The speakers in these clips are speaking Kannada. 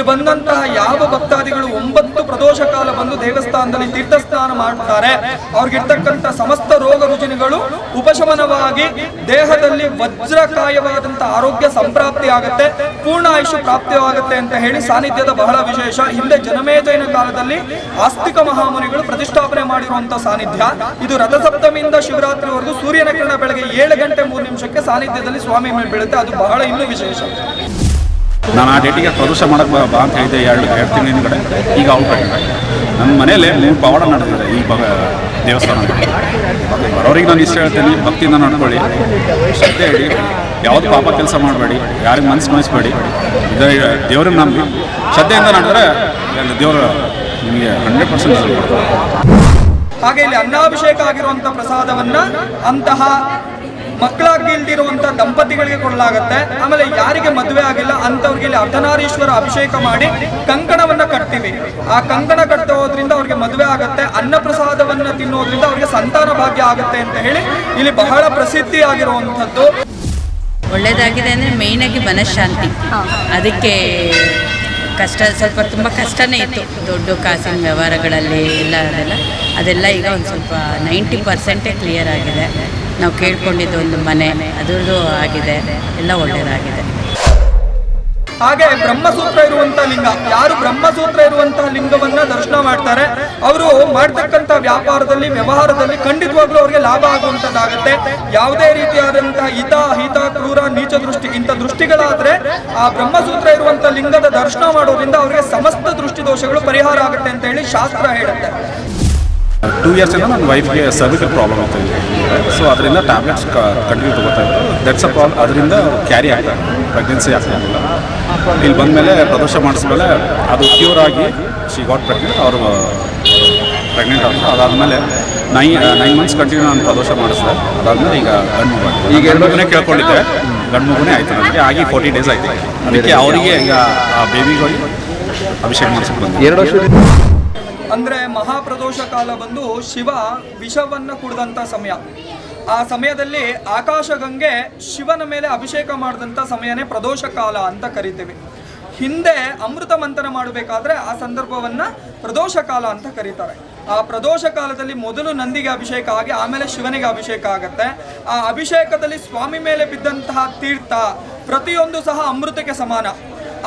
ಇಲ್ಲಿ ಬಂದಂತಹ ಯಾವ ಭಕ್ತಾದಿಗಳು ಒಂಬತ್ತು ಪ್ರದೋಷ ಕಾಲ ಬಂದು ದೇವಸ್ಥಾನದಲ್ಲಿ ತೀರ್ಥಸ್ನಾನ ಮಾಡ್ತಾರೆ, ಅವ್ರಿಗಿರ್ತಕ್ಕಂಥ ಸಮಸ್ತ ರೋಗ ರುಜಿನಗಳು ಉಪಶಮನವಾಗಿ ದೇಹದಲ್ಲಿ ವಜ್ರಕಾಯವಾದಂತಹ ಆರೋಗ್ಯ ಸಂಪ್ರಾಪ್ತಿ ಆಗುತ್ತೆ, ಪೂರ್ಣ ಆಯುಷ್ಯ ಪ್ರಾಪ್ತಿಯಾಗುತ್ತೆ ಅಂತ ಹೇಳಿ ಸಾನ್ನಿಧ್ಯದ ಬಹಳ ವಿಶೇಷ. ಹಿಂದೆ ಜನಮೇಜಯನ ಕಾಲದಲ್ಲಿ ಆಸ್ತಿಕ ಮಹಾಮುನಿಗಳು ಪ್ರತಿಷ್ಠಾಪನೆ ಮಾಡಿರುವಂತಹ ಸಾನ್ನಿಧ್ಯ. ಇದು ರಥಸಪ್ತಮಿಯಿಂದ ಶಿವರಾತ್ರಿವರೆಗೂ ಸೂರ್ಯನ ಕಿರಣ ಬೆಳಗ್ಗೆ ಏಳು ಗಂಟೆ ಮೂರು ನಿಮಿಷಕ್ಕೆ ಸಾನ್ನಿಧ್ಯದಲ್ಲಿ ಸ್ವಾಮಿ ಬೀಳುತ್ತೆ. ಅದು ಬಹಳ ಇನ್ನೂ ವಿಶೇಷ. ನಾನು ಆ ಡೇಟಿಗೆ ಪ್ರದೋಷ ಮಾಡಕ್ಕೆ ಬಾ ಬಾ ಅಂತ ಹೇಳಿದ್ದೆ ಎರಡು ಎರಡು ತಿಂಗಳ ಹಿಂದ್ಗಡೆ. ಈಗ ಔಟ್ ಆಗಿದೆ ನನ್ನ ಮನೇಲಿ ಮೂರು ಪವಾಡ ನಡೆದಿದೆ ಈ ಬಗ ದೇವಸ್ಥಾನ. ಬರೋರಿಗೆ ನಾನು ಇಷ್ಟ ಹೇಳ್ತೇನೆ, ಭಕ್ತಿಯಿಂದ ನಡ್ಕೊಳ್ಳಿ. ಶ್ರದ್ಧೆ ಹೇಳಿ ಯಾವುದು ಪಾಪ ಕೆಲಸ ಮಾಡಬೇಡಿ. ಯಾರಿಗೆ ಮನಸ್ಸು ದೇವರನ್ನು ದೇವ್ರನ್ನ ನಂಬಿ. ಶ್ರದ್ಧೆಯಿಂದ ನಡೆದ್ರೆ ದೇವರು ನಿಮಗೆ ಹಂಡ್ರೆಡ್ ಪರ್ಸೆಂಟ್ ಹಾಗೆ ಇಲ್ಲಿ ಅನ್ನಾಭಿಷೇಕ ಆಗಿರುವಂಥ ಪ್ರಸಾದವನ್ನ ಅಂತಹ ಮಕ್ಕಳಾಗಿಲ್ದಿರುವಂತ ದಂಪತಿಗಳಿಗೆ ಕೊಡಲಾಗುತ್ತೆ. ಆಮೇಲೆ ಯಾರಿಗೆ ಮದುವೆ ಆಗಿಲ್ಲ ಅಂತವ್ರಿಗೆ ಇಲ್ಲಿ ಅರ್ಧನಾರೀಶ್ವರ ಅಭಿಷೇಕ ಮಾಡಿ ಕಂಕಣವನ್ನ ಕಟ್ತೀವಿ. ಆ ಕಂಕಣ ಕಟ್ಟೋದ್ರಿಂದ ಅವ್ರಿಗೆ ಮದುವೆ ಆಗುತ್ತೆ. ಅನ್ನ ಪ್ರಸಾದವನ್ನ ತಿನ್ನೋದ್ರಿಂದ ಅವ್ರಿಗೆ ಸಂತಾನ ಭಾಗ್ಯ ಆಗುತ್ತೆ ಅಂತ ಹೇಳಿ ಇಲ್ಲಿ ಬಹಳ ಪ್ರಸಿದ್ಧಿ ಆಗಿರುವಂಥದ್ದು ಒಳ್ಳೆಯದಾಗಿದೆ ಅಂದರೆ ಮೇಯ್ನಾಗಿ ಮನಃಶಾಂತಿ. ಅದಕ್ಕೆ ಕಷ್ಟ, ಸ್ವಲ್ಪ ತುಂಬ ಕಷ್ಟನೇ ಇತ್ತು. ದೊಡ್ಡ ಕಾಸಿನ ವ್ಯವಹಾರಗಳಲ್ಲಿ ಎಲ್ಲ ಅದೆಲ್ಲ. ಅದೆಲ್ಲ ಈಗ ಒಂದು ಸ್ವಲ್ಪ ನೈಂಟಿ ಪರ್ಸೆಂಟೇ ಕ್ಲಿಯರ್ ಆಗಿದೆ. ನಾವು ಕೇಳ್ಕೊಂಡಿದ್ದು ಒಂದು ಮನೆ. ಅದರದ್ದು ಆಗಿದೆ. ಎಲ್ಲ ಒಳ್ಳೆಯದಾಗಿದೆ ಹಾಗೆ ಬ್ರಹ್ಮಸೂತ್ರ ಇರುವಂತಹ ಲಿಂಗ. ಯಾರು ಬ್ರಹ್ಮಸೂತ್ರ ಇರುವಂತಹ ಲಿಂಗವನ್ನ ದರ್ಶನ ಮಾಡ್ತಾರೆ ಅವರು ಮಾಡ್ತಕ್ಕಂಥ ವ್ಯಾಪಾರದಲ್ಲಿ ವ್ಯವಹಾರದಲ್ಲಿ ಖಂಡಿತವಾಗ್ಲೂ ಅವರಿಗೆ ಲಾಭ ಆಗುವಂತದ್ದಾಗತ್ತೆ. ಯಾವುದೇ ರೀತಿಯಾದಂತಹ ಹಿತ ಹಿತ ಕ್ರೂರ ನೀಚ ದೃಷ್ಟಿ ಇಂಥ ದೃಷ್ಟಿಗಳಾದ್ರೆ ಆ ಬ್ರಹ್ಮಸೂತ್ರ ಇರುವಂತಹ ಲಿಂಗದ ದರ್ಶನ ಮಾಡೋದ್ರಿಂದ ಅವರಿಗೆ ಸಮಸ್ತ ದೃಷ್ಟಿ ದೋಷಗಳು ಪರಿಹಾರ ಆಗುತ್ತೆ ಅಂತ ಹೇಳಿ ಶಾಸ್ತ್ರ ಹೇಳುತ್ತೆ. ಟೂ ಇಯರ್ಸ್ ನನ್ನ ವೈಫ್ಗೆ ಸರ್ವಿಕಲ್ ಪ್ರಾಬ್ಲಮ್ ಆಗ್ತಾ ಇದೆ. ಸೊ ಅದರಿಂದ ಟ್ಯಾಬ್ಲೆಟ್ಸ್ ಕಂಟಿನ್ಯೂ ತೊಗೋತಾ ಇದ್ರು. ದಟ್ಸ್ ಅ ಪ್ರಾಬ್ಲಮ್ ಅದರಿಂದ ಕ್ಯಾರಿ ಆಗ್ತಾ ಪ್ರೆಗ್ನೆನ್ಸಿ ಆಗ್ತಾ ಇರಲಿಲ್ಲ. ಇಲ್ಲಿ ಬಂದಮೇಲೆ ಪ್ರದೋಷ ಮಾಡಿಸ್ಮೇಲೆ ಅದು ಕ್ಯೂರ್ ಆಗಿ ಶಿ ಗಾಟ್ ಪ್ರೆಗ್ನೆಂಟ್ ಅವರು ಪ್ರೆಗ್ನೆಂಟ್ ಆದರು. ಅದಾದಮೇಲೆ ನೈ ನೈನ್ ಮಂತ್ಸ್ ಕಂಟಿನ್ಯೂ ನಾನು ಪ್ರದೋಷ ಮಾಡಿಸಿದೆ. ಅದಾದಮೇಲೆ ಈಗ ಗಂಡು ಮಗು ಈಗ ಎರಡು ಮಗುನೇ ಕೇಳ್ಕೊಂಡಿದ್ದೆ. ಗಂಡು ಮಗುನೇ ಆಯಿತು ನನಗೆ ಆಗಿ ಫೋರ್ಟಿ ಡೇಸ್ ಆಯಿತು. ಅದಕ್ಕೆ ಅವರಿಗೆ ಈಗ ಆ ಬೇಬಿಗಳಿಗೆ ಅಭಿಷೇಕ ಮಾಡಿಸ್ಕೊಂಡು ಬಂದೆ ಎರಡು ವರ್ಷ ಅಂದ್ರೆ ಮಹಾಪ್ರದೋಷ ಕಾಲ ಬಂದು ಶಿವ ವಿಷವನ್ನು ಕುಡಿದಂತ ಸಮಯ. ಆ ಸಮಯದಲ್ಲಿ ಆಕಾಶಗಂಗೆ ಶಿವನ ಮೇಲೆ ಅಭಿಷೇಕ ಮಾಡಿದಂಥ ಸಮಯನೇ ಪ್ರದೋಷ ಕಾಲ ಅಂತ ಕರಿತೀವಿ. ಹಿಂದೆ ಅಮೃತ ಮಂಥನ ಮಾಡಬೇಕಾದ್ರೆ ಆ ಸಂದರ್ಭವನ್ನ ಪ್ರದೋಷ ಕಾಲ ಅಂತ ಕರೀತಾರೆ. ಆ ಪ್ರದೋಷ ಕಾಲದಲ್ಲಿ ಮೊದಲು ನಂದಿಗೆ ಅಭಿಷೇಕ ಆಗಿ ಆಮೇಲೆ ಶಿವನಿಗೆ ಅಭಿಷೇಕ ಆಗುತ್ತೆ. ಆ ಅಭಿಷೇಕದಲ್ಲಿ ಸ್ವಾಮಿ ಮೇಲೆ ಬಿದ್ದಂತಹ ತೀರ್ಥ ಪ್ರತಿಯೊಂದು ಸಹ ಅಮೃತಕ್ಕೆ ಸಮಾನ.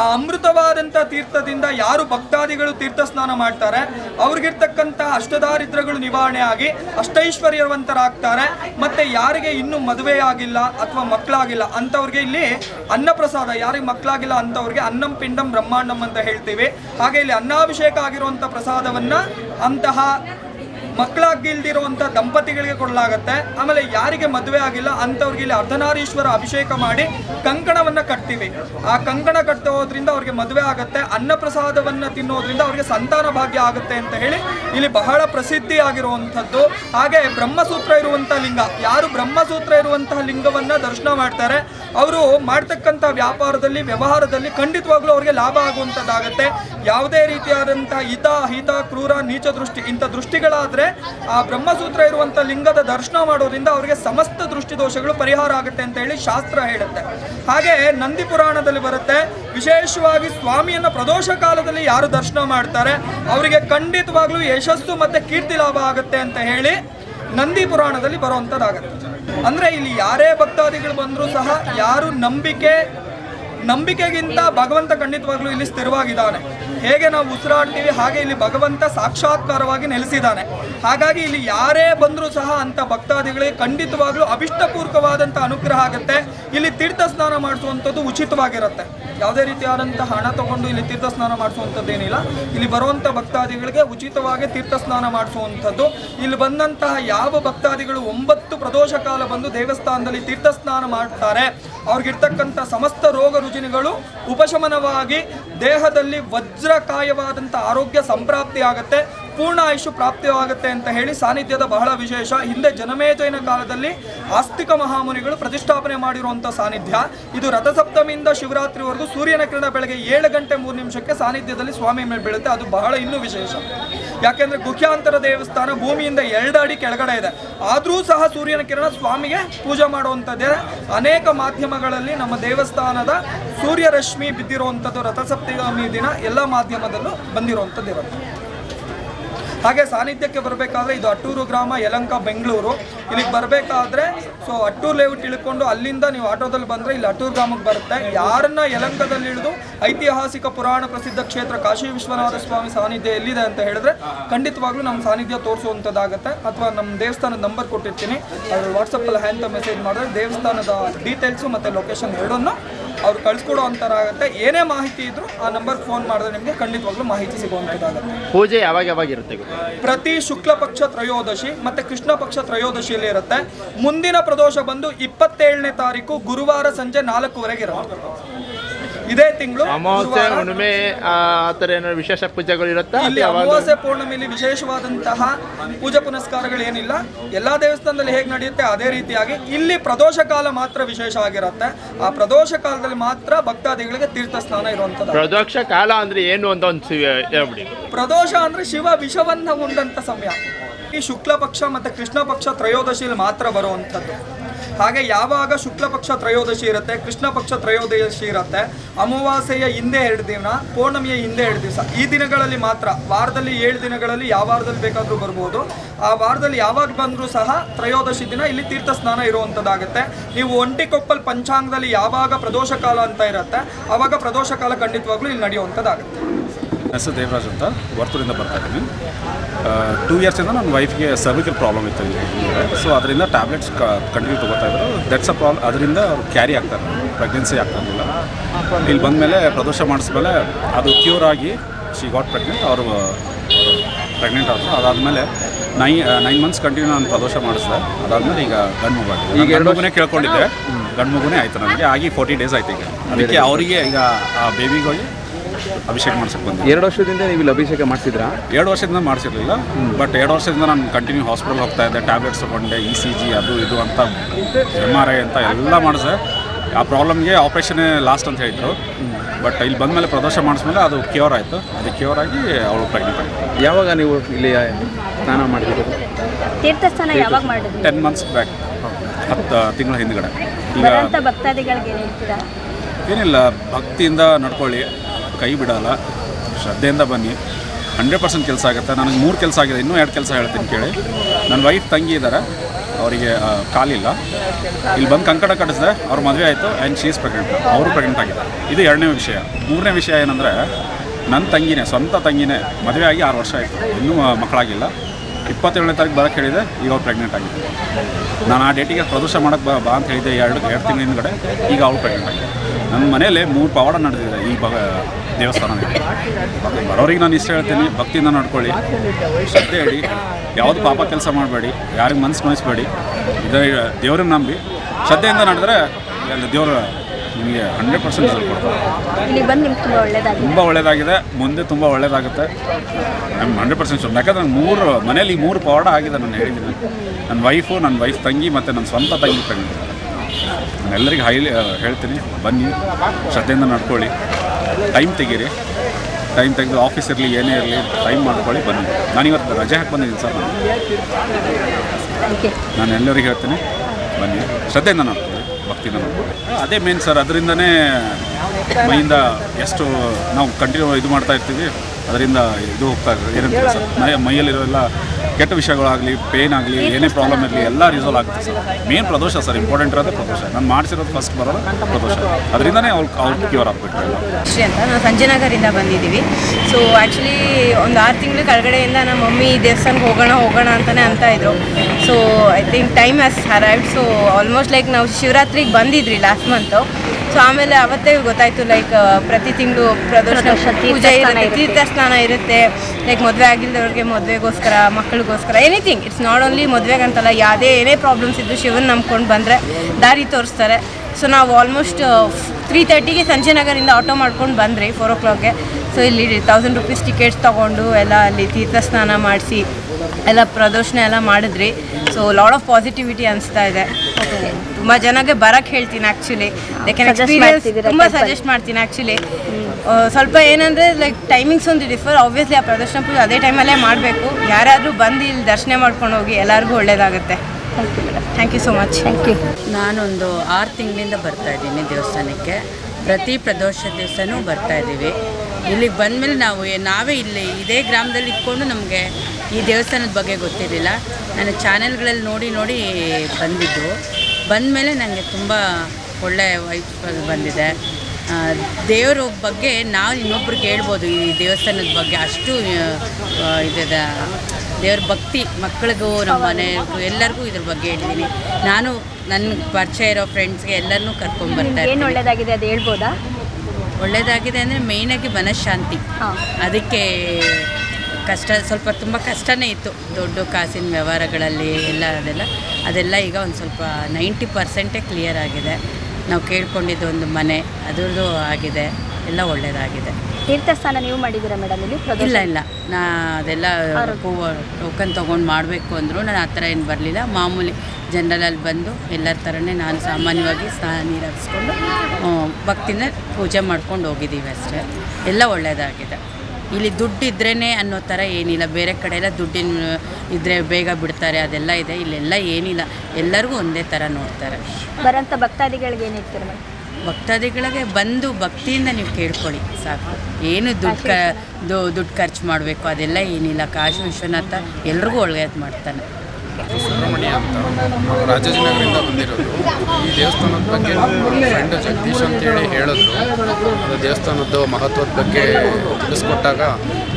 ಆ ಅಮೃತವಾದಂಥ ತೀರ್ಥದಿಂದ ಯಾರು ಭಕ್ತಾದಿಗಳು ತೀರ್ಥ ಸ್ನಾನ ಮಾಡ್ತಾರೆ ಅವ್ರಿಗಿರ್ತಕ್ಕಂಥ ಅಷ್ಟದಾರಿದ್ರಗಳು ನಿವಾರಣೆ ಆಗಿ ಅಷ್ಟೈಶ್ವರ್ಯವಂತರಾಗ್ತಾರೆ. ಮತ್ತೆ ಯಾರಿಗೆ ಇನ್ನೂ ಮದುವೆ ಆಗಿಲ್ಲ ಅಥವಾ ಮಕ್ಕಳಾಗಿಲ್ಲ ಅಂಥವ್ರಿಗೆ ಇಲ್ಲಿ ಅನ್ನಪ್ರಸಾದ, ಯಾರಿಗೆ ಮಕ್ಕಳಾಗಿಲ್ಲ ಅಂಥವ್ರಿಗೆ ಅನ್ನಂ ಪಿಂಡಂ ಬ್ರಹ್ಮಾಂಡಂ ಅಂತ ಹೇಳ್ತೀವಿ. ಹಾಗೆ ಇಲ್ಲಿ ಅನ್ನಾಭಿಷೇಕ ಆಗಿರುವಂಥ ಪ್ರಸಾದವನ್ನು ಅಂತಹ ಮಕ್ಕಳಾಗಿಲ್ದಿರುವಂಥ ದಂಪತಿಗಳಿಗೆ ಕೊಡಲಾಗುತ್ತೆ. ಆಮೇಲೆ ಯಾರಿಗೆ ಮದುವೆ ಆಗಿಲ್ಲ, ಅಂಥವ್ರಿಗೆ ಇಲ್ಲಿ ಅರ್ಧನಾರೀಶ್ವರ ಅಭಿಷೇಕ ಮಾಡಿ ಕಂಕಣವನ್ನ ಕಟ್ತೀವಿ. ಆ ಕಂಕಣ ಕಟ್ಟೋದ್ರಿಂದ ಅವ್ರಿಗೆ ಮದುವೆ ಆಗುತ್ತೆ ಅನ್ನ ಪ್ರಸಾದವನ್ನ ತಿನ್ನೋದ್ರಿಂದ ಅವ್ರಿಗೆ ಸಂತಾನ ಭಾಗ್ಯ ಆಗುತ್ತೆ ಅಂತ ಹೇಳಿ ಇಲ್ಲಿ ಬಹಳ ಪ್ರಸಿದ್ಧಿ ಆಗಿರುವಂಥದ್ದು ಹಾಗೆ ಬ್ರಹ್ಮಸೂತ್ರ ಇರುವಂಥ ಲಿಂಗ, ಯಾರು ಬ್ರಹ್ಮಸೂತ್ರ ಇರುವಂತಹ ಲಿಂಗವನ್ನ ದರ್ಶನ ಮಾಡ್ತಾರೆ, ಅವರು ಮಾಡ್ತಕ್ಕಂಥ ವ್ಯಾಪಾರದಲ್ಲಿ, ವ್ಯವಹಾರದಲ್ಲಿ ಖಂಡಿತವಾಗ್ಲೂ ಅವ್ರಿಗೆ ಲಾಭ ಆಗುವಂಥದ್ದಾಗುತ್ತೆ. ಯಾವುದೇ ರೀತಿಯಾದಂಥ ಹಿತ ಹಿತ ಕ್ರೂರ, ನೀಚ ದೃಷ್ಟಿ, ಇಂಥ ದೃಷ್ಟಿಗಳಾದ್ರೆ ಆ ಬ್ರಹ್ಮಸೂತ್ರ ಇರುವಂತ ಲಿಂಗದ ದರ್ಶನ ಮಾಡೋದ್ರಿಂದ ಅವರಿಗೆ ಸಮಸ್ತ ದೃಷ್ಟಿ ದೋಷಗಳು ಪರಿಹಾರ ಆಗುತ್ತೆ ಅಂತ ಹೇಳಿ ಶಾಸ್ತ್ರ ಹೇಳುತ್ತೆ. ಹಾಗೆ ನಂದಿ ಪುರಾಣದಲ್ಲಿ ಬರುತ್ತೆ, ವಿಶೇಷವಾಗಿ ಸ್ವಾಮಿಯನ್ನ ಪ್ರದೋಷ ಕಾಲದಲ್ಲಿ ಯಾರು ದರ್ಶನ ಮಾಡ್ತಾರೆ, ಅವರಿಗೆ ಖಂಡಿತವಾಗ್ಲೂ ಯಶಸ್ಸು ಮತ್ತೆ ಕೀರ್ತಿ ಲಾಭ ಆಗುತ್ತೆ ಅಂತ ಹೇಳಿ ನಂದಿ ಪುರಾಣದಲ್ಲಿ ಬರುವಂಥದ್ದಾಗತ್ತೆ ಅಂದ್ರೆ ಇಲ್ಲಿ ಯಾರೇ ಭಕ್ತಾದಿಗಳು ಬಂದರೂ ಸಹ ಯಾರು ನಂಬಿಕೆ ನಂಬಿಕೆಗಿಂತ ಭಗವಂತ ಖಂಡಿತವಾಗ್ಲೂ ಇಲ್ಲಿ ಸ್ಥಿರವಾಗಿದ್ದಾನೆ. ಹೇಗೆ ನಾವು ಉಸಿರಾಡ್ತೀವಿ, ಹಾಗೆ ಇಲ್ಲಿ ಭಗವಂತ ಸಾಕ್ಷಾತ್ಕಾರವಾಗಿ ನೆಲೆಸಿದ್ದಾನೆ. ಹಾಗಾಗಿ ಇಲ್ಲಿ ಯಾರೇ ಬಂದರೂ ಸಹ ಅಂತ ಭಕ್ತಾದಿಗಳಿಗೆ ಖಂಡಿತವಾಗ್ಲೂ ಅಭಿಷ್ಟಪೂರ್ವಕವಾದಂಥ ಅನುಗ್ರಹ ಆಗುತ್ತೆ. ಇಲ್ಲಿ ತೀರ್ಥ ಸ್ನಾನ ಮಾಡಿಸುವಂಥದ್ದು ಉಚಿತವಾಗಿರುತ್ತೆ. ಯಾವುದೇ ರೀತಿಯಾದಂಥ ಹಣ ತಗೊಂಡು ಇಲ್ಲಿ ತೀರ್ಥ ಸ್ನಾನ ಮಾಡಿಸುವಂಥದ್ದೇನಿಲ್ಲ. ಇಲ್ಲಿ ಬರುವಂಥ ಭಕ್ತಾದಿಗಳಿಗೆ ಉಚಿತವಾಗಿ ತೀರ್ಥ ಸ್ನಾನ ಮಾಡಿಸುವಂಥದ್ದು. ಇಲ್ಲಿ ಬಂದಂತಹ ಯಾವ ಭಕ್ತಾದಿಗಳು ಒಂಬತ್ತು ಪ್ರದೋಷ ಕಾಲ ಬಂದು ದೇವಸ್ಥಾನದಲ್ಲಿ ತೀರ್ಥ ಸ್ನಾನ ಮಾಡ್ತಾರೆ, ಅವ್ರಿಗಿರ್ತಕ್ಕಂಥ ಸಮಸ್ತ ರೋಗ ರುಜಿನಗಳು ಉಪಶಮನವಾಗಿ ದೇಹದಲ್ಲಿ ವಜ್ರಕಾಯವಾದಂಥ ಆರೋಗ್ಯ ಸಂಪ್ರಾಪ್ತಿ ಆಗುತ್ತೆ ಪೂರ್ಣ ಆಯುಷು ಪ್ರಾಪ್ತಿಯಾಗುತ್ತೆ ಅಂತ ಹೇಳಿ ಸಾನ್ನಿಧ್ಯದ ಬಹಳ ವಿಶೇಷ. ಹಿಂದೆ ಜನಮೇಜಯನ ಕಾಲದಲ್ಲಿ ಆಸ್ತಿಕ ಮಹಾಮುನಿಗಳು ಪ್ರತಿಷ್ಠಾಪನೆ ಮಾಡಿರುವಂಥ ಸಾನ್ನಿಧ್ಯ. ಇದು ರಥಸಪ್ತಮಿಯಿಂದ ಶಿವರಾತ್ರಿವರೆಗೂ ಸೂರ್ಯನ ಕಿರಣ ಬೆಳಗ್ಗೆ ಏಳು ಗಂಟೆ ಮೂರು ನಿಮಿಷಕ್ಕೆ ಸಾನ್ನಿಧ್ಯದಲ್ಲಿ ಸ್ವಾಮಿ ಮೇಲೆ ಬೀಳುತ್ತೆ. ಅದು ಬಹಳ ಇನ್ನೂ ವಿಶೇಷ. ಯಾಕೆಂದ್ರೆ ಗುಖ್ಯಾಂತರ ದೇವಸ್ಥಾನ ಭೂಮಿಯಿಂದ ಎರಡು ಅಡಿ ಕೆಳಗಡೆ ಇದೆ. ಆದರೂ ಸಹ ಸೂರ್ಯನ ಕಿರಣ ಸ್ವಾಮಿಗೆ ಪೂಜೆ ಮಾಡುವಂಥದ್ದೇ. ಅನೇಕ ಮಾಧ್ಯಮಗಳಲ್ಲಿ ನಮ್ಮ ದೇವಸ್ಥಾನದ ಸೂರ್ಯರಶ್ಮಿ ಬಿದ್ದಿರುವಂಥದ್ದು ರಥಸಪ್ತಮಿ ದಿನ. ಎಲ್ಲ ಮಾಧ್ಯಮದಲ್ಲೂ ಬಂದಿರುವಂಥದ್ದು ಇರುತ್ತೆ ಹಾಗೆ ಸಾನ್ನಿಧ್ಯಕ್ಕೆ ಬರಬೇಕಾದ್ರೆ ಇದು ಅಟ್ಟೂರು ಗ್ರಾಮ, ಯಲಂಕ, ಬೆಂಗಳೂರು. ಇಲ್ಲಿಗೆ ಬರಬೇಕಾದ್ರೆ ಸೊ ಅಟ್ಟೂರು ಲೇಔಟ್ ಇಳ್ಕೊಂಡು ಅಲ್ಲಿಂದ ನೀವು ಆಟೋದಲ್ಲಿ ಬಂದರೆ ಇಲ್ಲಿ ಅಟ್ಟೂರು ಗ್ರಾಮಕ್ಕೆ ಬರುತ್ತೆ. ಯಾರನ್ನ ಯಲಂಕದಲ್ಲಿ ಇಳಿದು ಐತಿಹಾಸಿಕ ಪುರಾಣ ಪ್ರಸಿದ್ಧ ಕ್ಷೇತ್ರ ಕಾಶಿ ವಿಶ್ವನಾಥ ಸ್ವಾಮಿ ಸಾನ್ನಿಧ್ಯ ಎಲ್ಲಿದೆ ಅಂತ ಹೇಳಿದ್ರೆ, ಖಂಡಿತವಾಗ್ಲೂ ನಮ್ಮ ಸಾನ್ನಿಧ್ಯ ತೋರಿಸುವಂಥದ್ದಾಗುತ್ತೆ ಅಥವಾ ನಮ್ಮ ದೇವಸ್ಥಾನದ ನಂಬರ್ ಕೊಟ್ಟಿರ್ತೀನಿ. ಅದು ವಾಟ್ಸಪ್ಪಲ್ಲಿ ಹ್ಯಾಂತ ಮೆಸೇಜ್ ಮಾಡಿದ್ರೆ ದೇವಸ್ಥಾನದ ಡೀಟೇಲ್ಸು ಮತ್ತು ಲೊಕೇಶನ್ ಎರಡನ್ನೂ ಅವ್ರು ಕಳಿಸ್ಕೊಡೋ ಅಂಥರಾಗುತ್ತೆ ಏನೇ ಮಾಹಿತಿ ಇದ್ರೂ ಆ ನಂಬರ್ಗೆ ಫೋನ್ ಮಾಡಿದ್ರೆ ನಿಮಗೆ ಖಂಡಿತವಾಗ್ಲೂ ಮಾಹಿತಿ ಸಿಗುವಂಥದ್ದಾಗುತ್ತೆ ಪೂಜೆ ಯಾವಾಗ ಯಾವಾಗ ಇರುತ್ತೆ? ಪ್ರತಿ ಶುಕ್ಲ ಪಕ್ಷ ತ್ರಯೋದಶಿ ಮತ್ತೆ ಕೃಷ್ಣ ಪಕ್ಷ ತ್ರಯೋದಶಿಯಲ್ಲಿ ಇರುತ್ತೆ. ಮುಂದಿನ ಪ್ರದೋಷ ಬಂದು ಇಪ್ಪತ್ತೇಳನೇ ತಾರೀಕು ಗುರುವಾರ ಸಂಜೆ ನಾಲ್ಕುವರೆಗೆ ಇರುತ್ತೆ. ಇದೇ ತಿಂಗಳು ಅಮಾವಾಸ್ಯೆ ಹುಣ್ಣಿಮೆ ಆ ಆ ಥರ ಏನಾದ್ರು ವಿಶೇಷ ಪೂಜೆಗಳು ಇರುತ್ತಾ? ಇಲ್ಲಿ ಅಮಾವಾಸ್ಯೆ ಪೂರ್ಣಿಮೆಯಲ್ಲಿ ವಿಶೇಷವಾದಂತಹ ಪೂಜೆ ಪುನಸ್ಕಾರಗಳು ಏನಿಲ್ಲ. ಎಲ್ಲಾ ದೇವಸ್ಥಾನದಲ್ಲಿ ಹೇಗೆ ನಡೆಯುತ್ತೆ? ಅದೇ ರೀತಿಯಾಗಿ ಇಲ್ಲಿ ಪ್ರದೋಷ ಕಾಲ ಮಾತ್ರ ವಿಶೇಷ ಆಗಿರುತ್ತೆ. ಆ ಪ್ರದೋಷ ಕಾಲದಲ್ಲಿ ಮಾತ್ರ ಭಕ್ತಾದಿಗಳಿಗೆ ತೀರ್ಥ ಸ್ಥಾನ ಇರುವಂಥದ್ದು. ಪ್ರದೋಷ ಕಾಲ ಅಂದ್ರೆ ಏನು ಅಂತ ಒಂದು ಸಿ- ಹೇಳ್ಬಿಡಿ. ಪ್ರದೋಷ ಅಂದ್ರೆ ಶಿವ ವಿಷವನ್ನ ಉಂಡಂತ ಸಮಯ. ಈ ಶುಕ್ಲ ಪಕ್ಷ ಮತ್ತೆ ಕೃಷ್ಣ ಪಕ್ಷ ತ್ರಯೋದಶಿಯಲ್ಲಿ ಮಾತ್ರ ಬರುವಂಥದ್ದು. ಹಾಗೆ ಯಾವಾಗ ಶುಕ್ಲ ಪಕ್ಷ ತ್ರಯೋದಶಿ ಇರುತ್ತೆ ಕೃಷ್ಣ ಪಕ್ಷ ತ್ರಯೋದಶಿ ಇರುತ್ತೆ, ಅಮಾವಾಸ್ಯೆಯ ಹಿಂದೆ ಎರಡು ದಿನ, ಪೌರ್ಣಮಿಯ ಹಿಂದೆ ಎರಡು ದಿವಸ, ಈ ದಿನಗಳಲ್ಲಿ ಮಾತ್ರ, ವಾರದಲ್ಲಿ ಏಳು ದಿನಗಳಲ್ಲಿ ಯಾವ ವಾರದಲ್ಲಿ ಬೇಕಾದರೂ ಬರ್ಬೋದು. ಆ ವಾರದಲ್ಲಿ ಯಾವಾಗ ಬಂದರೂ ಸಹ ತ್ರಯೋದಶಿ ದಿನ ಇಲ್ಲಿ ತೀರ್ಥ ಸ್ನಾನ ಇರುವಂಥದ್ದಾಗುತ್ತೆ ನೀವು ಒಂಟಿಕೊಪ್ಪಲ್ ಪಂಚಾಂಗದಲ್ಲಿ ಯಾವಾಗ ಪ್ರದೋಷ ಕಾಲ ಅಂತ ಇರುತ್ತೆ ಆವಾಗ ಪ್ರದೋಷ ಕಾಲ ಖಂಡಿತವಾಗ್ಲೂ ಇಲ್ಲಿ ನಡೆಯುವಂಥದ್ದಾಗುತ್ತೆ ಹೆಸರು ದೇವರಾಜ್ ಅಂತ ವರ್ತೂರಿಂದ ಬರ್ತಾ ಇದ್ದೀನಿ. ಟೂ ಇಯರ್ಸಿಂದ ನನ್ನ ವೈಫ್ಗೆ ಸರ್ವಿಕಲ್ ಪ್ರಾಬ್ಲಮ್ ಇತ್ತು ಸೊ ಅದರಿಂದ ಟ್ಯಾಬ್ಲೆಟ್ಸ್ ಕಂಟಿನ್ಯೂ ತೊಗೋತಾ ಇದ್ರು. ದಟ್ಸ್ ಅ ಪ್ರಾಬ್ಲಮ್ ಅದರಿಂದ ಅವ್ರು ಕ್ಯಾರಿ ಆಗ್ತಾರೆ ಪ್ರೆಗ್ನೆನ್ಸಿ ಆಗ್ತಾ ಇರಲಿಲ್ಲ. ಇಲ್ಲಿ ಬಂದಮೇಲೆ ಪ್ರದೋಷ ಮಾಡಿಸ್ಮೇಲೆ ಅದು ಕ್ಯೂರ್ ಆಗಿ ಶಿ ಗಾಟ್ ಪ್ರೆಗ್ನೆಂಟ್ ಅವರು ಪ್ರೆಗ್ನೆಂಟ್ ಆದರು. ಅದಾದಮೇಲೆ ನೈ ನೈನ್ ಮಂತ್ಸ್ ಕಂಟಿನ್ಯೂ ನಾನು ಪ್ರದೋಷ ಮಾಡಿಸಿದೆ. ಅದಾದಮೇಲೆ ಈಗ ಗಂಡು ಮಗು ಆಗಿದೆ. ಈಗ ಎರಡು ಮಗುನೇ ಕೇಳ್ಕೊಂಡಿದ್ದೆ. ಗಂಡು ಮಗುನೇ ಆಯಿತು ನನಗೆ. ಆಗಿ ಫೋರ್ಟಿ ಡೇಸ್ ಆಯ್ತು ಈಗ. ಅದಕ್ಕೆ ಅವರಿಗೆ ಈಗ ಆ ಬೇಬಿಗೆ ಹೋಗಿ ಅಭಿಷೇಕ ಮಾಡ್ಸಕ್ಕೆ ಬಂದೆ ಎರಡು ವರ್ಷದಿಂದ ನೀವು ಇಲ್ಲಿ ಅಭಿಷೇಕ ಮಾಡ್ತಿದ್ರಾ ಎರಡು ವರ್ಷದಿಂದ ಮಾಡಿಸಿರಲಿಲ್ಲ ಬಟ್ ಎರಡು ವರ್ಷದಿಂದ ನಾನು ಕಂಟಿನ್ಯೂ ಹಾಸ್ಪಿಟಲ್ ಹೋಗ್ತಾ ಇದ್ದೆ ಟ್ಯಾಬ್ಲೆಟ್ಸ್ ತೊಗೊಂಡೆ ಇ ಸಿ ಜಿ ಅದು ಇದು ಅಂತ ಎಂ ಆರ್ ಐ ಅಂತ ಎಲ್ಲ ಮಾಡಿಸೆ ಆ ಪ್ರಾಬ್ಲಮ್ಗೆ ಆಪ್ರೇಷನೇ ಲಾಸ್ಟ್ ಅಂತ ಹೇಳಿದ್ರು. ಬಟ್ ಇಲ್ಲಿ ಬಂದ ಮೇಲೆ ಪ್ರದೋಷ ಮಾಡಿಸ್ಮೇಲೆ ಅದು ಕ್ಯೂರ್ ಆಯಿತು. ಅದು ಕ್ಯೂರ್ ಆಗಿ ಅವಳು ಪ್ರೆಗ್ನೆಂಟ್ ಆಯಿತು ಯಾವಾಗ ನೀವು ಇಲ್ಲಿ ಸ್ನಾನ ಮಾಡಿದ್ರು? ತೀರ್ಥಸ್ಥಾನ ಯಾವಾಗ ಮಾಡಿದ್ರು? ಟೆನ್ ಮಂತ್ಸ್ ಬ್ಯಾಕ್ ಹತ್ತು ತಿಂಗಳ ಹಿಂದ್ಗಡೆ. ಈಗ ಭಕ್ತಾದಿಗಳಿಗೆ ಏನು ಹೇಳ್ತೀರಾ? ಏನಿಲ್ಲ ಭಕ್ತಿಯಿಂದ ನಡ್ಕೊಳ್ಳಿ. ಕೈ ಬಿಡೋಲ್ಲ. ಶ್ರದ್ಧೆಯಿಂದ ಬನ್ನಿ. ಹಂಡ್ರೆಡ್ ಪರ್ಸೆಂಟ್ ಕೆಲಸ ಆಗುತ್ತೆ. ನನಗೆ ಮೂರು ಕೆಲಸ ಆಗಿದೆ. ಇನ್ನೂ ಎರಡು ಕೆಲಸ ಹೇಳ್ತೀನಿ ಕೇಳಿ. ನನ್ನ ವೈಫ್ ತಂಗಿ ಇದ್ದಾರೆ ಅವರಿಗೆ ಕಾಲಿಲ್ಲ. ಇಲ್ಲಿ ಬಂದು ಕಂಕಣ ಕಟ್ಟಿಸಿದೆ. ಅವ್ರ ಮದುವೆ ಆಯಿತು ಆ್ಯಂಡ್ ಶೀಸ್ ಪ್ರೆಗ್ನೆಂಟ್ ಅವರು ಪ್ರೆಗ್ನೆಂಟ್ ಆಗಿದೆ ಇದು ಎರಡನೇ ವಿಷಯ. ಮೂರನೇ ವಿಷಯ ಏನಂದರೆ, ನನ್ನ ತಂಗಿನೇ, ಸ್ವಂತ ತಂಗಿನೇ ಮದುವೆ ಆಗಿ ಆರು ವರ್ಷ ಆಯಿತು. ಇನ್ನೂ ಮಕ್ಕಳಾಗಿಲ್ಲ. ಇಪ್ಪತ್ತೇಳನೇ ತಾರೀಕು ಬರೋಕ್ಕೆ ಹೇಳಿದೆ ಈಗ ಅವ್ರು ಪ್ರೆಗ್ನೆಂಟ್ ಆಗಿದೆ. ನಾನು ಆ ಡೇಟಿಗೆ ಪ್ರದೋಷ ಮಾಡೋಕ್ಕೆ ಬಾ ಬಾ ಅಂತ ಹೇಳಿದ್ದೆ ಎರಡು ಎರಡು ತಿಂಗಳ ಹಿಂದ್ಗಡೆ, ಈಗ ಅವ್ಳು ಪ್ರೆಗ್ನೆಂಟ್ ಆಗಿದೆ. ನನ್ನ ಮನೇಲಿ ಮೂರು ಪವಾಡ ನಡೆದಿದೆ ಈ ಬಗ, ದೇವಸ್ಥಾನದಲ್ಲಿ. ಬರೋರಿಗೆ ನಾನು ಇಷ್ಟ ಹೇಳ್ತೀನಿ, ಭಕ್ತಿಯಿಂದ ನೋಡ್ಕೊಳ್ಳಿ, ಶ್ರದ್ಧೆ ಹೇಳಿ, ಯಾವುದು ಪಾಪ ಕೆಲಸ ಮಾಡಬೇಡಿ, ಯಾರಿಗೆ ಮನಸ್ಸು ನೋಯಿಸ್ಬೇಡಿ ಇದೇ ದೇವ್ರನ್ನ ನಂಬಿ, ಶ್ರದ್ಧೆಯಿಂದ ನಡೆದ್ರೆ ದೇವರು ನಿಮಗೆ ಹಂಡ್ರೆಡ್ ಪರ್ಸೆಂಟ್ ರಿಸಲ್ಟ್ ಕೊಡ್ತಾರೆ. ಇಲ್ಲಿ ಬಂದು ನಿಮ್ಗೆ ತುಂಬ ಒಳ್ಳೇದಾಗಿದೆ. ತುಂಬ ಒಳ್ಳೇದಾಗಿದೆ. ಮುಂದೆ ತುಂಬ ಒಳ್ಳೇದಾಗುತ್ತೆ. ನಾನು ಹಂಡ್ರೆಡ್ ಪರ್ಸೆಂಟ್ ಶೂರ್ ಯಾಕಂದ್ರೆ ನಂಗೆ ಮೂರು ಮನೇಲಿ ಮೂರು ಪವಾಡ ಆಗಿದೆ ನಾನು ಹೇಳಿದ್ದೀನಿ. ನನ್ನ ವೈಫು ನನ್ನ ವೈಫ್ ತಂಗಿ ಮತ್ತು ನನ್ನ ಸ್ವಂತ ತಂಗಿ ತಂಗಿ. ನಾನು ಎಲ್ಲರಿಗೂ ಹೈಲಿ ಹೇಳ್ತೀನಿ ಬನ್ನಿ ಶ್ರದ್ಧೆಯಿಂದ ನಡ್ಕೊಳ್ಳಿ. ಟೈಮ್ ತೆಗೀರಿ. ಟೈಮ್ ತೆಗೆದು ಆಫೀಸ್ ಇರಲಿ ಏನೇ ಇರಲಿ ಟೈಮ್ ಮಾಡ್ಕೊಳ್ಳಿ ಬನ್ನಿ. ನಾನಿವತ್ತು ರಜೆ ಹಾಕಿ ಬಂದಿದ್ದೀನಿ ಸರ್ ನಾನು. ನಾನು ಎಲ್ಲರಿಗೂ ಹೇಳ್ತೀನಿ ಬನ್ನಿ. ಶ್ರದ್ಧೆಯಿಂದ ನೋಡ್ಕೊಳ್ಳಿ. ನೋಡ್ಕೊಳ್ಳಿ ಅದೇ ಮೇನ್ ಸರ್ ಅದರಿಂದನೇ ಮೈಯಿಂದ ಎಷ್ಟು ನಾವು ಕಂಟಿನ್ಯೂ ಇದು ಮಾಡ್ತಾ ಇರ್ತೀವಿ, ಅದರಿಂದ ಇದು ಹೋಗ್ತಾ ಇರ್ತದೆ ಏನಂತ ಸರ್ ಮೈಯಲ್ಲಿರೋ ಎಲ್ಲ ಕೆಟ್ಟ ವಿಷಯಗಳಾಗಲಿ ಪೇನ್ ಆಗಲಿ ಏನೇ ಪ್ರಾಬ್ಲಮ್ ಇರಲಿ ಎಲ್ಲ ರಿಸಾಲ್ವ್ ಆಗುತ್ತೆ sir. Main Pradosha sir important ಇರೋದೇ ಪ್ರದೋಷ. ನಾನು ಮಾಡಿಸಿರೋದು ಫಸ್ಟ್ ಬರೋದು ಪ್ರದೋಷ. ಅದರಿಂದನೇ ಅವ್ರು ಅವ್ರು ಕ್ಯೂರ್ ಆಗ್ಬಿಟ್ರು ಎಲ್ಲ. ಶ್ರೀ ಅಂತ. ನಾವು ಸಂಜಯನಗರಿಂದ ಬಂದಿದ್ದೀವಿ. ಸೊ ಆ್ಯಕ್ಚುಲಿ ಒಂದು ಆರು ತಿಂಗಳು ಕೆಳಗಡೆಯಿಂದ ನಮ್ಮ ಮಮ್ಮಿ ದೇವಸ್ಥಾನಕ್ಕೆ ಹೋಗೋಣ ಹೋಗೋಣ ಅಂತಲೇ ಅಂತ ಇದ್ರು. So I think time has arrived so almost like ನಾವು ಶಿವರಾತ್ರಿಗೆ ಬಂದಿದ್ರಿ ಲಾಸ್ಟ್ ಮಂತು ಸೊ ಆಮೇಲೆ ಅವತ್ತೇ ಗೊತ್ತಾಯಿತು ಲೈಕ್ ಪ್ರತಿ ತಿಂಗಳು ಪ್ರದೋಷ ಪೂಜೆ ಇರುತ್ತೆ ತೀರ್ಥ ಸ್ನಾನ ಇರುತ್ತೆ. ಲೈಕ್ ಮದುವೆ ಆಗಿಲ್ಲದವ್ರಿಗೆ ಮದುವೆಗೋಸ್ಕರ ಮಕ್ಕಳಿಗೋಸ್ಕರ ಎನಿಥಿಂಗ್ ಇಟ್ಸ್ ನಾಟ್ ಓನ್ಲಿ ಮದುವೆಗಂತಲ್ಲ ಯಾವುದೇ ಏನೇ ಪ್ರಾಬ್ಲಮ್ಸ್ ಇದ್ದು ಶಿವನ್ ನಂಬ್ಕೊಂಡು ಬಂದರೆ ದಾರಿ ತೋರಿಸ್ತಾರೆ. ಸೊ ನಾವು ಆಲ್ಮೋಸ್ಟ್ ತ್ರೀ ತರ್ಟಿಗೆ ಸಂಜಯನಗರಿಂದ ಆಟೋ ಮಾಡ್ಕೊಂಡು ಬಂದ್ರಿ ಫೋರ್ ಓ ಕ್ಲಾಕ್ಗೆ ಸೊ ಇಲ್ಲಿ ತೌಸಂಡ್ ರುಪೀಸ್ ಟಿಕೆಟ್ಸ್ ತೊಗೊಂಡು ಎಲ್ಲ ಅಲ್ಲಿ ತೀರ್ಥಸ್ನಾನ ಮಾಡಿಸಿ ಎಲ್ಲ ಪ್ರದರ್ಶನ ಎಲ್ಲ ಮಾಡಿದ್ರಿ. ಸೊ ಲಾಡ್ ಆಫ್ ಪಾಸಿಟಿವಿಟಿ ಅನಿಸ್ತಾ ಇದೆ. ತುಂಬ ಜನಕ್ಕೆ ಬರಕ್ಕೆ ಹೇಳ್ತೀನಿ ಆ್ಯಕ್ಚುಲಿ ಎಕ್ಸ್ಪೀರಿಯನ್ಸ್ ತುಂಬ ಸಜೆಸ್ಟ್ ಮಾಡ್ತೀನಿ ಆ್ಯಕ್ಚುಲಿ ಸ್ವಲ್ಪ ಏನಂದರೆ ಲೈಕ್ ಟೈಮಿಂಗ್ಸ್ ಒಂದು ಡಿಫರ್ ಆಬ್ವಿಯಸ್ಲಿ ಆ ಪ್ರದರ್ಶನ ಪೂಜೆ ಅದೇ ಟೈಮಲ್ಲೇ ಮಾಡಬೇಕು. ಯಾರಾದರೂ ಬಂದು ಇಲ್ಲಿ ದರ್ಶನ ಮಾಡ್ಕೊಂಡು ಹೋಗಿ ಎಲ್ಲರಿಗೂ ಒಳ್ಳೇದಾಗುತ್ತೆ. Thank you madam thank you so much thank you ನಾನೊಂದು ಆರು ತಿಂಗಳಿಂದ ಬರ್ತಾ ಇದ್ದೀನಿ ದೇವಸ್ಥಾನಕ್ಕೆ. ಪ್ರತಿ ಪ್ರದೋಷ ದಿವಸನೂ ಬರ್ತಾ ಇದ್ದೀವಿ. ಇಲ್ಲಿಗೆ ಬಂದಮೇಲೆ ನಾವು ನಾವೇ ಇಲ್ಲಿ ಇದೇ ಗ್ರಾಮದಲ್ಲಿ ಇಟ್ಕೊಂಡು ನಮಗೆ ಈ ದೇವಸ್ಥಾನದ ಬಗ್ಗೆ ಗೊತ್ತಿರಲಿಲ್ಲ. ನಾನು ಚಾನೆಲ್ಗಳಲ್ಲಿ ನೋಡಿ ನೋಡಿ ಬಂದಿದ್ದು. ಬಂದಮೇಲೆ ನನಗೆ ತುಂಬ ಒಳ್ಳೆ ವೈಫ್ ಬಂದಿದೆ. ದೇವರ ಬಗ್ಗೆ ನಾವು ಇನ್ನೊಬ್ರಿಗೆ ಹೇಳ್ಬೋದು ಈ ದೇವಸ್ಥಾನದ ಬಗ್ಗೆ. ಅಷ್ಟು ಇದಿದೆ ದೇವ್ರ ಭಕ್ತಿ ಮಕ್ಕಳಿಗೂ ನಮ್ಮ ಮನೆಗೂ ಎಲ್ಲರಿಗೂ ಇದ್ರ ಬಗ್ಗೆ ಹೇಳ್ತೀನಿ ನಾನು ನನ್ನ ಪರಿಚಯ ಇರೋ ಫ್ರೆಂಡ್ಸ್ಗೆ ಎಲ್ಲರನ್ನೂ ಕರ್ಕೊಂಡು ಬರ್ತಾರೆ ಏನು ಒಳ್ಳೆಯದಾಗಿದೆ ಅದು ಹೇಳ್ಬೋದಾ? ಒಳ್ಳೇದಾಗಿದೆ ಅಂದರೆ ಮೇಯ್ನಾಗಿ ಮನಃಶಾಂತಿ. ಅದಕ್ಕೆ ಕಷ್ಟ ಸ್ವಲ್ಪ ತುಂಬ ಕಷ್ಟನೇ ಇತ್ತು. ದೊಡ್ಡ ಕಾಸಿನ ವ್ಯವಹಾರಗಳಲ್ಲಿ ಎಲ್ಲ ಅದೆಲ್ಲ. ಅದೆಲ್ಲ ಈಗ ಒಂದು ಸ್ವಲ್ಪ ನೈಂಟಿ ಪರ್ಸೆಂಟೇ ಕ್ಲಿಯರ್ ಆಗಿದೆ. ನಾವು ಕೇಳ್ಕೊಂಡಿದ್ದು ಒಂದು ಮನೆ ಅದರದ್ದು ಆಗಿದೆ. ಎಲ್ಲ ಒಳ್ಳೆಯದಾಗಿದೆ ತೀರ್ಥಸ್ಥಾನ ನೀವು ಮಾಡಿದ್ದೀರಾ ಮೇಡಮ್ ಇಲ್ಲಿ ಪ್ರದೋಷ ಇಲ್ಲ ಇಲ್ಲ. ನಾ ಅದೆಲ್ಲ ಟೋಕನ್ ತೊಗೊಂಡು ಮಾಡಬೇಕು ಅಂದರು. ನಾನು ಆ ಥರ ಏನು ಬರಲಿಲ್ಲ. ಮಾಮೂಲಿ ಜನರಲಲ್ಲಿ ಬಂದು ಎಲ್ಲರ ಥರನೇ ನಾನು ಸಾಮಾನ್ಯವಾಗಿ ಸ್ನಾನ ನೀರು ಹರಿಸ್ಕೊಂಡು ಆ, ಭಕ್ತಿನ ಪೂಜೆ ಮಾಡ್ಕೊಂಡು ಹೋಗಿದ್ದೀವಿ ಅಷ್ಟೇ. ಎಲ್ಲ ಒಳ್ಳೆಯದಾಗಿದೆ ಇಲ್ಲಿ ದುಡ್ಡು ಇದ್ರೇ ಅನ್ನೋ ಥರ ಏನಿಲ್ಲ. ಬೇರೆ ಕಡೆ ಎಲ್ಲ ದುಡ್ಡಿನ ಇದ್ದರೆ ಬೇಗ ಬಿಡ್ತಾರೆ. ಅದೆಲ್ಲ ಇದೆ. ಇಲ್ಲೆಲ್ಲ ಏನಿಲ್ಲ. ಎಲ್ಲರಿಗೂ ಒಂದೇ ಥರ ನೋಡ್ತಾರೆ. ಬರೋಂಥ ಭಕ್ತಾದಿಗಳಿಗೆ ಏನು ಹೇಳ್ತೀರಾ ಮೇಡಮ್? ಭಕ್ತಾದಿಗಳಿಗೆ ಬಂದು ಭಕ್ತಿಯಿಂದ ನೀವು ಕೇಳ್ಕೊಳ್ಳಿ, ಸಾಕು. ಏನು ದುಡ್ಡು ದುಡ್ಡು ಖರ್ಚು ಮಾಡಬೇಕು, ಅದೆಲ್ಲ ಏನಿಲ್ಲ. ಕಾಶಿ ವಿಶ್ವನಾಥ ಎಲ್ರಿಗೂ ಒಳ್ಳೆಯದು ಮಾಡ್ತಾನೆ. ಸುಬ್ರಹ್ಮಣ್ಯ ಅಂತ ಬಂದಿರೋದು. ಈ ದೇವಸ್ಥಾನದ ಬಗ್ಗೆ ಫ್ರೆಂಡ್ ಜಗದೀಶ್ ಅಂತೇಳಿ ಹೇಳಿದ್ರು. ಅದು ದೇವಸ್ಥಾನದ್ದು ಮಹತ್ವದ ಬಗ್ಗೆ ತಿಳಿಸ್ಕೊಟ್ಟಾಗ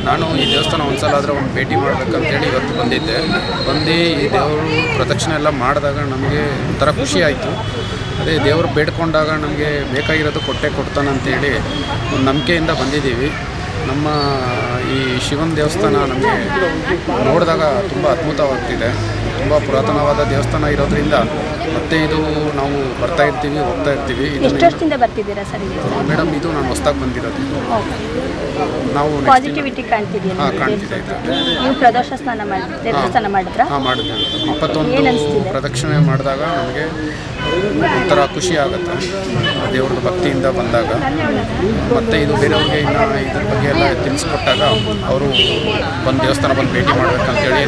ನಾನು ಈ ದೇವಸ್ಥಾನ ಒಂದ್ಸಲ ಆದರೆ ಒಂದು ಭೇಟಿ ಮಾಡ್ಬೇಕಂತೇಳಿ ಇವತ್ತು ಬಂದಿದ್ದೆ. ಬಂದು ಈ ದೇವರು ಪ್ರದಕ್ಷಿಣೆ ಎಲ್ಲ ಮಾಡಿದಾಗ ನಮಗೆ ಒಂಥರ ಖುಷಿ ಆಯಿತು. ಅದೇ ದೇವರು ಬೇಡ್ಕೊಂಡಾಗ ನಮಗೆ ಬೇಕಾಗಿರೋದು ಕೊಟ್ಟೆ ಕೊಡ್ತಾನಂತೇಳಿ ಒಂದು ನಂಬಿಕೆಯಿಂದ ಬಂದಿದ್ದೀವಿ. ನಮ್ಮ ಈ ಶಿವನ ದೇವಸ್ಥಾನ ನಮಗೆ ನೋಡಿದಾಗ ತುಂಬ ಅದ್ಭುತವಾಗ್ತಿದೆ. ತುಂಬ ಪುರಾತನವಾದ ದೇವಸ್ಥಾನ ಇರೋದ್ರಿಂದ ಮತ್ತೆ ಇದು ನಾವು ಬರ್ತಾ ಇರ್ತೀವಿ ಹೋಗ್ತಾ ಇರ್ತೀವಿ. ಎಷ್ಟು ಇದನ್ನ ವರ್ಷದಿಂದ ಬರ್ತಿದ್ದೀರಾ ಸರ್ ಇಲ್ಲಿ? ಮೇಡಮ್ ಇದು ನಾನು ಹೊಸ್ದಾಗಿ ಬಂದಿರೋದು. ನಾವು ಪಾಸಿಟಿವಿಟಿ ಕಾಣ್ತಿದೆಯಾ ಹಾಂ ನಿಮ್ಗೆ? ಕಾಣ್ತಿದೆ ದೇವಸ್ಥಾನ? ಇದೆ ನೀವು ಪ್ರದೋಷ ಸ್ನಾನ ಮಾಡಿ ತೀರ್ಥಸ್ನಾನ ಮಾಡಿದ್ರಾ? ಹಾಂ ಮಾಡಿದೆ ಏನ್ ಇಪ್ಪತ್ತೊಂದು ಪ್ರದಕ್ಷಿಣೆ ಮಾಡಿದಾಗ ನಮಗೆ ಒಂಥರ ಖುಷಿ ಆಗುತ್ತೆ. ದೇವ್ರದ್ದು ಭಕ್ತಿಯಿಂದ ಬಂದಾಗ. ಮತ್ತು ಇದು ಬೇರೆಯವ್ರಿಗೆ ಇನ್ನು ಇದ್ರ ಬಗ್ಗೆ ಎಲ್ಲ ತಿಳಿಸ್ಕೊಟ್ಟಾಗ ಅವರು ಬಂದು ದೇವಸ್ಥಾನ ಬಂದು ಭೇಟಿ ಮಾಡ್ಬೇಕಂತೇಳಿ